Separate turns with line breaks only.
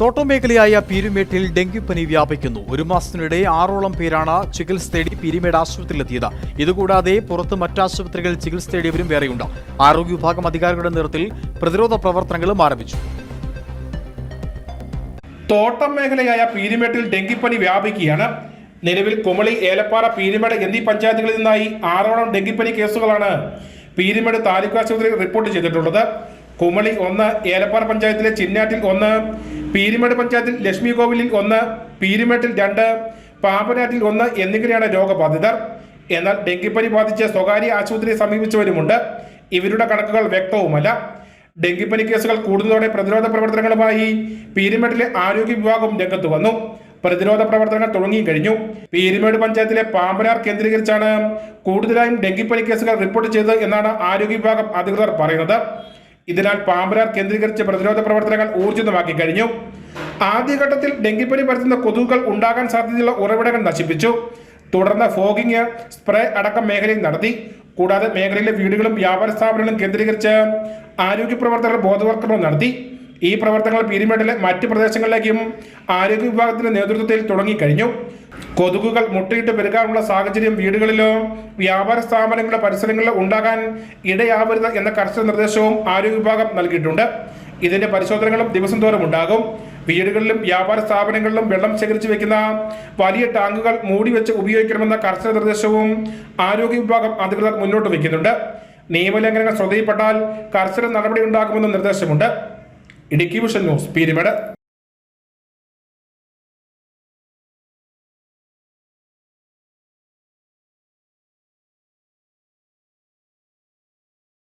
തോട്ടം മേഖലയായ പീരുമേട്ടിൽ ഡെങ്കിപ്പനി വ്യാപിക്കുന്നു. ഒരു മാസത്തിനിടെ ആറോളം പേരാണ് ചികിത്സ തേടി പീരുമേട് ആശുപത്രിയിലെത്തിയത്. ഇതുകൂടാതെ പുറത്ത് മറ്റാശുപത്രികളിൽ ചികിത്സ തേടിയവരും വേറെയുണ്ട്. ആരോഗ്യ വിഭാഗം അധികാരികളുടെ നേതൃത്വത്തിൽ പ്രതിരോധ പ്രവർത്തനങ്ങളും ആരംഭിച്ചു.
തോട്ടം മേഖലയായ പീരുമേട്ടിൽ ഡെങ്കിപ്പനി വ്യാപിക്കുകയാണ്. നിലവിൽ കുമളി ഏലപ്പാറ പീരുമേട് എന്നീ പഞ്ചായത്തുകളിൽ നിന്നായി ആറോളം ഡെങ്കിപ്പനി കേസുകളാണ് പീരുമേട് താലൂക്ക് ആശുപത്രി റിപ്പോർട്ട് ചെയ്തിട്ടുള്ളത്. കുമളി ഒന്ന് ഏലപ്പാറ പഞ്ചായത്തിലെ ചിന്നാറ്റിൽ ഒന്ന് പീരിമേട് പഞ്ചായത്തിൽ ലക്ഷ്മി കോവിലിൽ ഒന്ന് പീരിമേട്ടിൽ രണ്ട് പാമ്പനാറ്റിൽ ഒന്ന് എന്നിങ്ങനെയാണ് രോഗബാധിതർ. എന്നാൽ ഡെങ്കിപ്പനി ബാധിച്ച് സ്വകാര്യ ആശുപത്രിയെ സമീപിച്ചവരുമുണ്ട്. ഇവരുടെ കണക്കുകൾ വ്യക്തവുമല്ല. ഡെങ്കിപ്പനി കേസുകൾ കൂടുന്നതോടെ പ്രതിരോധ പ്രവർത്തനങ്ങളുമായി പീരിമേട്ടിലെ ആരോഗ്യ വിഭാഗം രംഗത്ത് വന്നു. പ്രതിരോധ പ്രവർത്തനങ്ങൾ തുടങ്ങിക്കഴിഞ്ഞു പീരിമേട് പഞ്ചായത്തിലെ പാമ്പനാർ കേന്ദ്രീകരിച്ചാണ് കൂടുതലായും ഡെങ്കിപ്പനി കേസുകൾ റിപ്പോർട്ട് ചെയ്തത് എന്നാണ് ആരോഗ്യ വിഭാഗം അധികൃതർ പറയുന്നത്. ഇതിനാൽ പാമ്പരാർ കേന്ദ്രീകരിച്ച പ്രതിരോധ പ്രവർത്തനങ്ങൾ ഊർജിതമാക്കി കഴിഞ്ഞു. ആദ്യഘട്ടത്തിൽ ഡെങ്കിപ്പനി പരത്തുന്ന കൊതുകുകൾ ഉണ്ടാകാൻ സാധ്യതയുള്ള ഉറവിടങ്ങൾ നശിപ്പിച്ചു. തുടർന്ന് ഫോഗിങ് സ്പ്രേ അടക്കം മേഖലയിൽ നടത്തി. കൂടാതെ മേഖലയിലെ വീടുകളും വ്യാപാര സ്ഥാപനങ്ങളും കേന്ദ്രീകരിച്ച് ആരോഗ്യ പ്രവർത്തകർ ബോധവൽക്കരണവും നടത്തി. ഈ പ്രവർത്തനങ്ങൾ പീരിമേട്ടിലെ മറ്റ് പ്രദേശങ്ങളിലേക്കും ആരോഗ്യ വിഭാഗത്തിന്റെ നേതൃത്വത്തിൽ തുടങ്ങിക്കഴിഞ്ഞു. കൊതുകുകൾ മുട്ടയിട്ട് പെരുകാനുള്ള സാഹചര്യം വീടുകളിലോ വ്യാപാര സ്ഥാപനങ്ങളിലോ പരിസരങ്ങളിലോ ഉണ്ടാകാൻ ഇടയാവരുത് എന്ന കർശന നിർദ്ദേശവും ആരോഗ്യ വിഭാഗം നൽകിയിട്ടുണ്ട്. ഇതിന്റെ പരിശോധനകളും ദിവസം തോറും ഉണ്ടാകും. വീടുകളിലും വ്യാപാര സ്ഥാപനങ്ങളിലും വെള്ളം ശേഖരിച്ചു വെക്കുന്ന വലിയ ടാങ്കുകൾ മൂടി വെച്ച് ഉപയോഗിക്കണമെന്ന കർശന നിർദ്ദേശവും ആരോഗ്യ വിഭാഗം അധികൃതർ മുന്നോട്ട് വയ്ക്കുന്നുണ്ട്. നിയമലംഘനങ്ങൾ ശ്രദ്ധയിൽപ്പെട്ടാൽ കർശന നടപടി ഉണ്ടാകുമെന്ന നിർദ്ദേശമുണ്ട്. Idukki vision news Peerumedu.